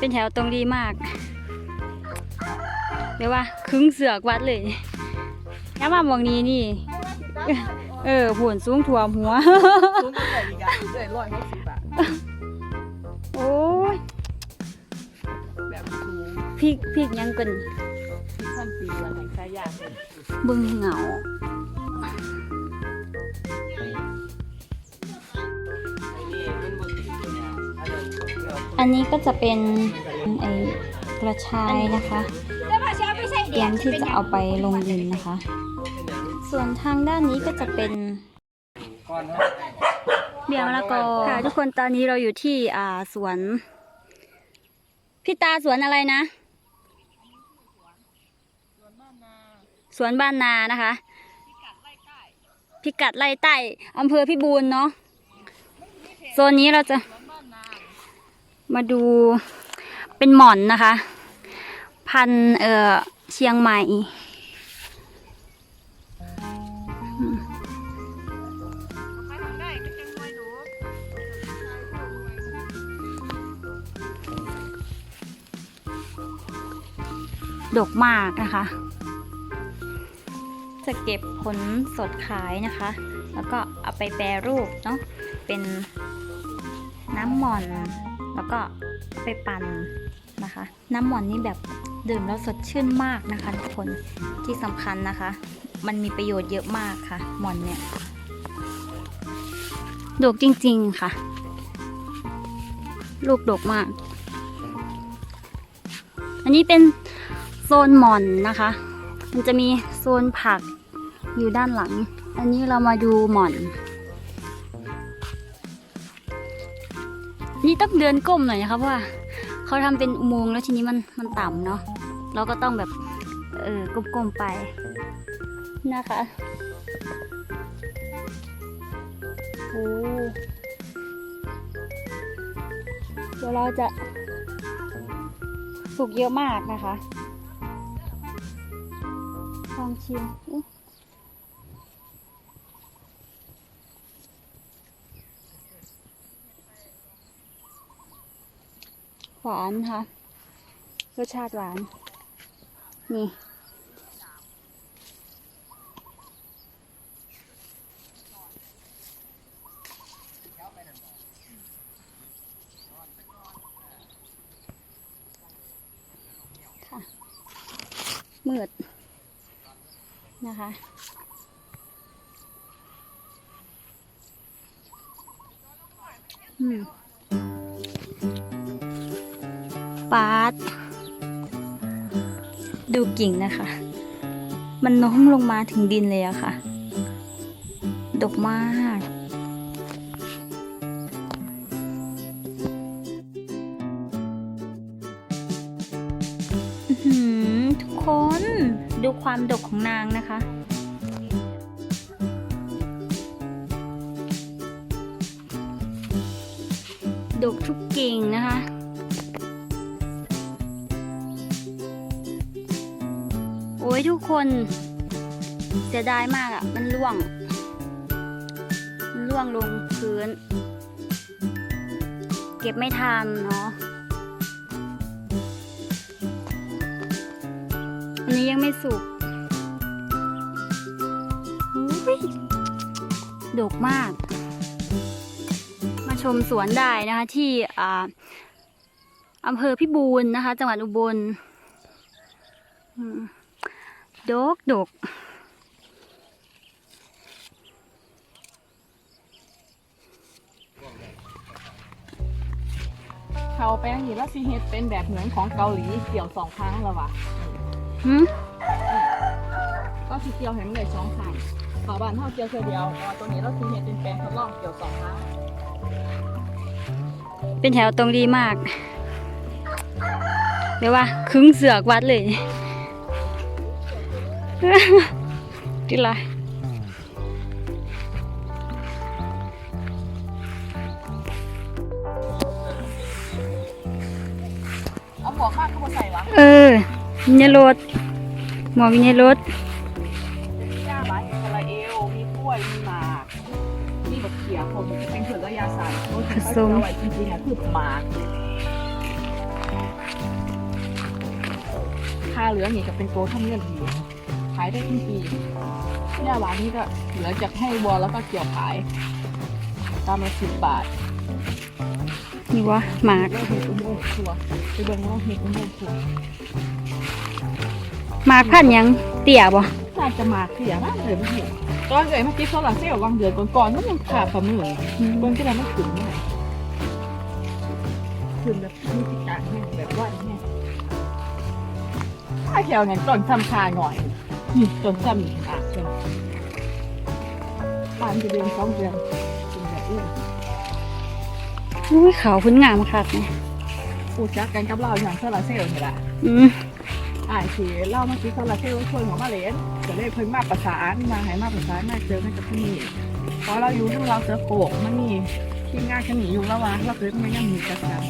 เป็นแถวตรงดีมากเรียกว่าครึ่งเสือกวัดเลยย้ามามองนี้นี่ เออผุนสูงถ่วมหัวสูงกว่าใหญ่อีกอะเลยร้อยหกสิบบาทโอ้ยแบบสูงพริกพริกยังกันที่ขั้นปีวันแห่งชายาเลยบึงเหงา อันนี้ก็จะเป็นไอกระชายนะคะเตรียมที่จะเอาไปลงดินนะคะ ส่วนทางด้านนี้ก็จะเป็นเบียร์มะละกอค่ะ ทุกคนตอนนี้เราอยู่ที่อ่าสวนพี่ตาสวนอะไรนะสวนบ้านนานะคะพิกัดไล่ใต้อำเภอพิบูลเนาะโซนนี้เราจะ มาดูเป็นหมอนนะคะ พันเอ่อเชียงใหม่อืมดกมากนะคะ จะเก็บผลสดขายนะคะ แล้วก็เอาไปแปรรูปเนาะเป็นน้ำหม่อน แล้วก็ไปปั่นนะคะ น้ำหมอนนี่แบบดื่มแล้วสดชื่นมากนะคะทุกคนที่สำคัญนะคะ มันมีประโยชน์เยอะมากค่ะ หมอนเนี่ยดกจริง ๆ ค่ะ ลูกดกมาก อันนี้เป็นโซนหมอนนะคะ มันจะมีโซนผักอยู่ด้านหลัง อันนี้เรามาดูหมอน นี่ต้องเดินก้มหน่อยนะคราะว่าเขาทำเป็นอุโมงค์แล้วทีนี้มันมันต่ำเนาะเราก็ต้องแบบเออก้มๆไปนะคะโอ้เดี๋ยวเราจะสุกเยอะมากนะคะลองชิม หวานค่ะรสชาติหวาน นี่ ค่ะมืดนะคะอืม ดูกิ่งนะคะ มันโน้มลงมาถึงดินเลยอะค่ะ ดกมากทุกคนดูความดกของนางนะคะ ดกทุกกิ่งนะคะ้ยทุกคน เสียดายมากอะ่ะ มันร่วง มันร่วงลงพื้น เก็บไม่ทันเนาะอันนี้ยังไม่สุกดกมาก มาชมสวนได้นะคะ ที่อ่าอำเภอพิบูลนะคะ จังหวัดอุบล อืม ดกดกเขาแป้งนี่แล้วซีเฮ็ดเป็นแบบเหมือนของเกาหลีเกี่ยวสองครั้งแล้ววะหืมก็คือเกี่ยวเห็นเลยสองครั้งเขาบ้านเท่าเกี่ยวเท่าเดียวแต่ว่าตัวนี้เราซีเฮ็ดเป็นแปลงทดลองเกี่ยวสองครั้งเป็นแถวตรงดีมากเรียกว่าครึ่งเสือกวัดเลย ดิละเอาหัวข้างเข้ามาใส่วะเออวิญญารถหมอวิญญารถมีย่าบาอิสราเอลมีกล้วย มีหมาก มีบักเขียผมเป็นเผือกกระยาศาสตร์รสที่เขาเอาไว้จริงๆอะคือหมากเหลือนี่ก็เป็นโกทำเงินดีขายได้ทั้งปีหญ้าหวานนี่ก็เหลือจากให้วัวแล้วก็เกี่ยวขาย ตามละสิบบาทนี่วะหมากแล้วเห็ดอุโมงค์ชัวไปเบิ่งว่าเห็ดอุโมงค์ชัวหมากพันธุ์หยังเตี่ยบ่น่าจะมาเสียมากเลยไม่เห็นตอนเกิดเมื่อกี้โซลาร์เซลล์วางเดือนก่อนๆมันยังขาดประมือเบิ่งที่ไหนมันถึงเนี่ยคืนแบบมีกิจการแห้งแบบว่าแห้งถ้าแถวนั้นต้นซ้ำคาหน่อย นี่ต้นซ้ำนี่อะเช่านจะเดือนสองเดือนเป็นแบบอื่นอุ้ยเขาวพื้นงามคักเนี่ยพูจักกันกับเราอย่างโซลาร์เซลล์นี่แหละอืมอ่าสีเล่าเมื่อกี้โซลาร์เซลล์ชวนของมาเลนก็เลยเพิ่งมาประสานมาให้มาประสานมาเจอกันกับที่นี่พราะเราอยู่ทั้งเราเสือโกกมันมีทีมงานกันหนีอยู่แล้ววะเราเกิดไม่ยังมีกันกัน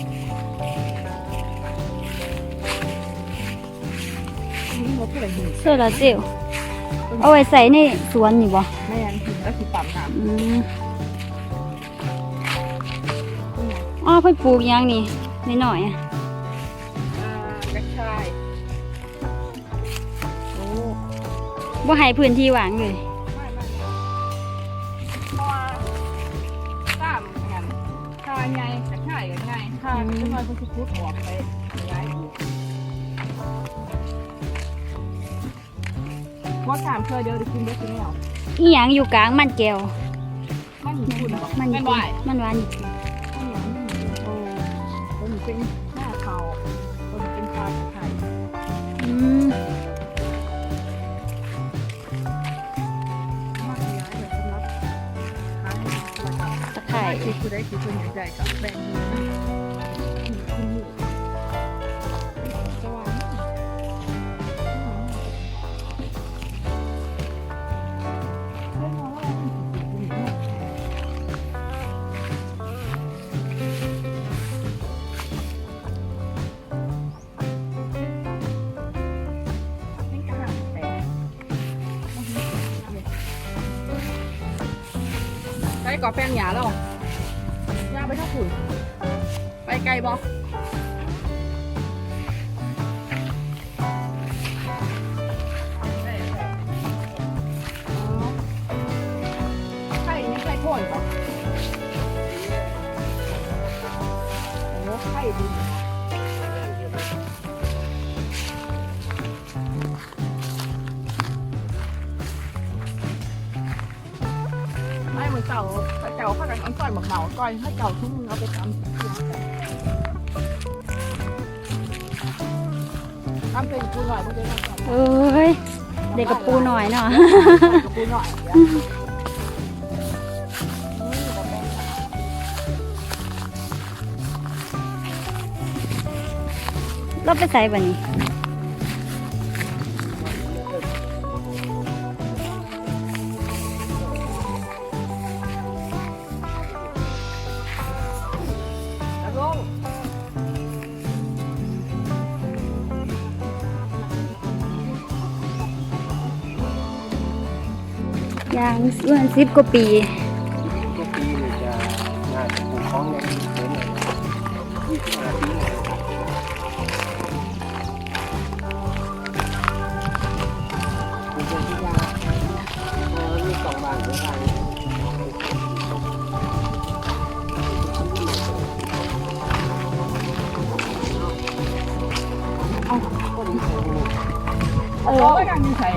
ไรอยู่โซลาร์เซลล์เอาไว้ใส่ในสวนนี่บ่แม่นถึงแล้วคือปั๊มน้อืมอ๋อเพิ่นปลูกหยังนี่นิดหน่อยอะำอ่ากระชายโอ้บ่ให้พื้นที่ว่างเลย ไม่ไม่เพราะว่าตามงานค่าใหญ่กระชายกันไงค่าขึ้นมาก็คือพุทออกไว่าตามเคยเดียวได้กินได้กินแล้วอีหยังอยู่กลางมันแก้วมันอยู่คุณมันเป็นไหวมันหวานโอ้ตัวนี้เป็นหน้าเขาตัวนี้เป็นปลากระชายอืมมากย้ายเลยสำหรับขายแล้วก็ตะไคร้ใช่คือได้คือคนใหญ่กับแบงค์ ก่อแป้งหยาแล้วยาไปเท่าขุนไปไกลบอ กันอันก่อนหมักเหมาก่อนให้เก่าทุ่มเอาไปทำทำเป็นกูหน่อยกูจะทำก่อนเอ้ยเด็กกับปูหน่อยเนาะกับกูหน่อยแป้งหยาเราไปใส่บันนี้ ยางเมื่อสิบกว่าปีทุกปีเนี่จะน่าจะปลูกของย่างนี้เป็นเลยยี่สิบห้าปีเลยปลูกเป็นที่ยาเออมีสองบานด้วยกันเออแล้วกันมีใส่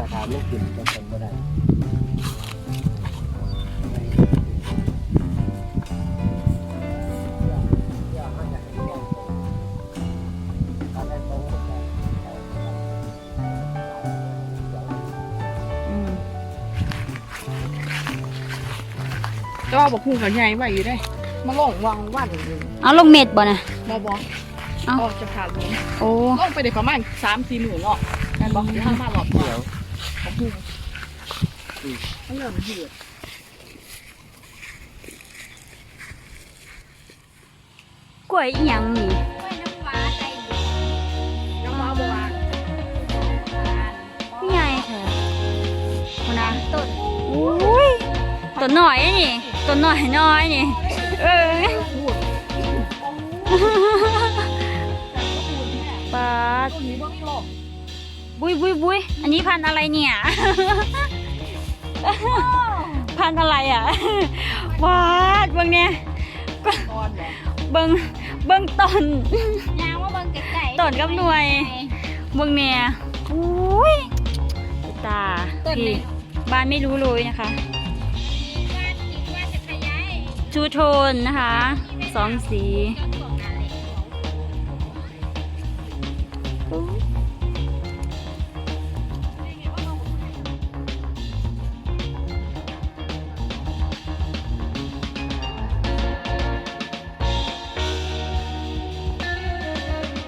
อถามลูกกินจะเป็นไม่ได้ก็บอกคู่กับใหญ่ไว้อยู่ได้ มาลงวางวันอยู่เอาลงเม็ดบ่นะ บอบอเอ้า ออกจะขาดลงโอ้ ลงไปเด็กประมาณสามสี่หมื่นเนาะแม่นบอกที่ห้ามาหลอดก่อนเดี๋ยวของคู่ มันเริ่มเหือดกล้วยอีหยังนี่น้ำว้าบัม่ไงเธอคนะต้นต้นหน่อยนี่ตัวหน่อยน้อยนี่เออปาด ต้น บุยบุยบุยอันนี้พันธุ์อะไรเนี่ย พันธุ์อะไรอะวาดเบิ่งเนี่ยตอนแหละเบิ่งเบิ่งต้นยางว่าเบิ่งไกลๆต้นกับหน่วยเบิ่งเนี่ยอุ้ยตาต้นไหนพี่บ้านไม่รู้เลยนะคะว่าคิดว่าจะขยายชูโทนนะคะสองสีต้องขอ